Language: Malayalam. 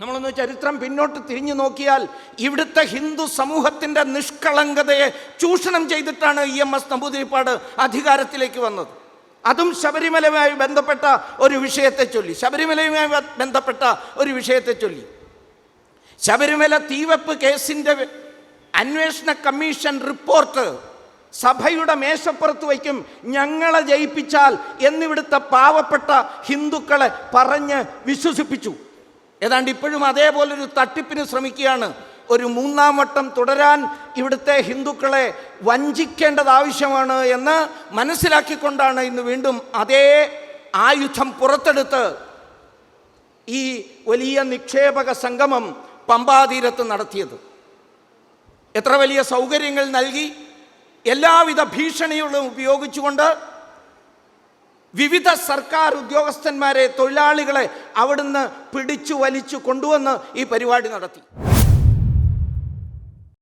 നമ്മളൊന്ന് ചരിത്രം പിന്നോട്ട് തിരിഞ്ഞു നോക്കിയാൽ ഇവിടുത്തെ ഹിന്ദു സമൂഹത്തിന്റെ നിഷ്കളങ്കതയെ ചൂഷണം ചെയ്തിട്ടാണ് ഇ എം എസ് നമ്പൂതിരിപ്പാട് അധികാരത്തിലേക്ക് വന്നത്. അതും ശബരിമലയുമായി ബന്ധപ്പെട്ട ഒരു വിഷയത്തെ ചൊല്ലി. ശബരിമലയുമായി ബന്ധപ്പെട്ട ഒരു വിഷയത്തെ ചൊല്ലി. ശബരിമല തീവെപ്പ് കേസിന്റെ അന്വേഷണ കമ്മീഷൻ റിപ്പോർട്ട് സഭയുടെ മേശപ്പുറത്ത് വയ്ക്കും. ഞങ്ങളെ ജയിപ്പിച്ചാൽ എന്നിവിടുത്തെ പാവപ്പെട്ട ഹിന്ദുക്കളെ പറഞ്ഞ് വിശ്വസിപ്പിച്ചു. ഏതാണ്ട് ഇപ്പോഴും അതേപോലൊരു തട്ടിപ്പിന് ശ്രമിക്കുകയാണ്. ഒരു മൂന്നാം വട്ടം തുടരാൻ ഇവിടുത്തെ ഹിന്ദുക്കളെ വഞ്ചിക്കേണ്ടത് ആവശ്യമാണ് എന്ന് മനസ്സിലാക്കിക്കൊണ്ടാണ് ഇന്ന് വീണ്ടും അതേ ആയുധം പുറത്തെടുത്ത് ഈ വലിയ നിക്ഷേപക സംഗമം പമ്പാതീരത്ത് നടത്തിയത്. എത്ര വലിയ സൗകര്യങ്ങൾ നൽകി. എല്ലാവിധ ഭീഷണികളും ഉപയോഗിച്ചുകൊണ്ട് വിവിധ സർക്കാർ ഉദ്യോഗസ്ഥന്മാരെ തൊഴിലാളികളെ അവിടുന്ന് പിടിച്ചു വലിച്ചു കൊണ്ടുവന്ന് ഈ പരിപാടി നടത്തി.